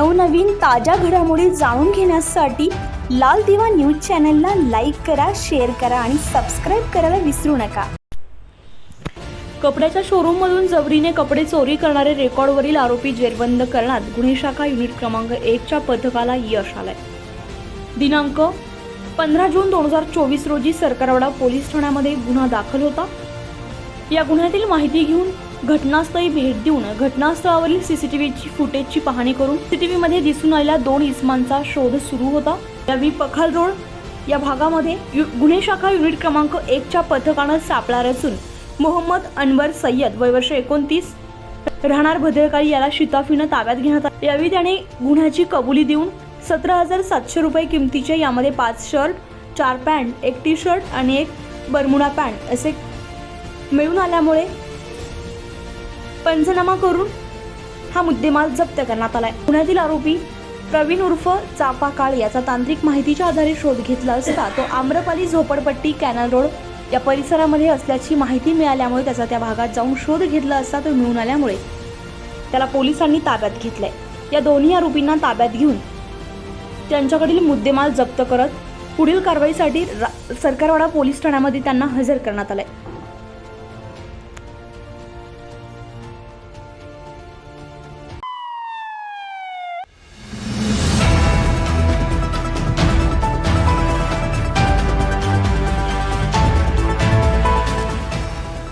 नवनवीन ताज्या घडामोडी जाणून घेण्यासाठी लाल दिवा न्यूज चॅनलला लाईक करा शेअर करा आणि सबस्क्राईब करायला विसरू नका. कपड्याच्या शोरूममधून जबरीने कपडे चोरी करणारे रेकॉर्डवरील आरोपी जेरबंद करण्यात गुन्हे शाखा युनिट क्रमांक एकच्या पथकाला यश आलंय. दिनांक पंधरा जून दोन हजार चोवीस रोजी सरकारवाडा पोलीस ठाण्यामध्ये गुन्हा दाखल होता. या गुन्ह्यातील माहिती घेऊन घटनास्थळी भेट देऊन घटनास्थळावरील सीसीटीव्हीची फुटेजची पाहणी करून सी टी व्हीमध्ये दिसून आलेल्या दोन इसमांचा शोध सुरू होता. यावेळी पखाल रोड या भागामध्ये यु- गुन्हे शाखा युनिट क्रमांक एकच्या पथकानं सापळा रचून मोहम्मद अनवर सय्यद वयवर्ष एकोणतीस राहणार भद्रकाळी याला शिताफीनं ताब्यात घेण्यात आला. यावेळी त्याने गुन्ह्याची कबुली देऊन सतरा हजार सातशे रुपये किमतीचे यामध्ये पाच शर्ट चार पॅन्ट एक टी शर्ट आणि एक बरमुडा पॅन्ट असे मिळून आल्यामुळे पंचनामा करून हा मुद्देमाल जप्त करण्यात आलाय. पुण्यातील आरोपी प्रवीण उर्फ चापा काळ याचा तांत्रिक माहितीच्या आधारे शोध घेतला असता तो आम्रपाली झोपडपट्टी कॅनल रोड या परिसरामध्ये असल्याची माहिती मिळाल्यामुळे त्याचा त्या भागात जाऊन शोध घेतला असता तो मिळून आल्यामुळे त्याला पोलिसांनी ताब्यात घेतलंय. या दोन्ही आरोपींना ताब्यात घेऊन त्यांच्याकडील मुद्देमाल जप्त करत पुढील कारवाईसाठी रा- सरकारवाडा पोलीस ठाण्यामध्ये त्यांना हजर करण्यात आलंय.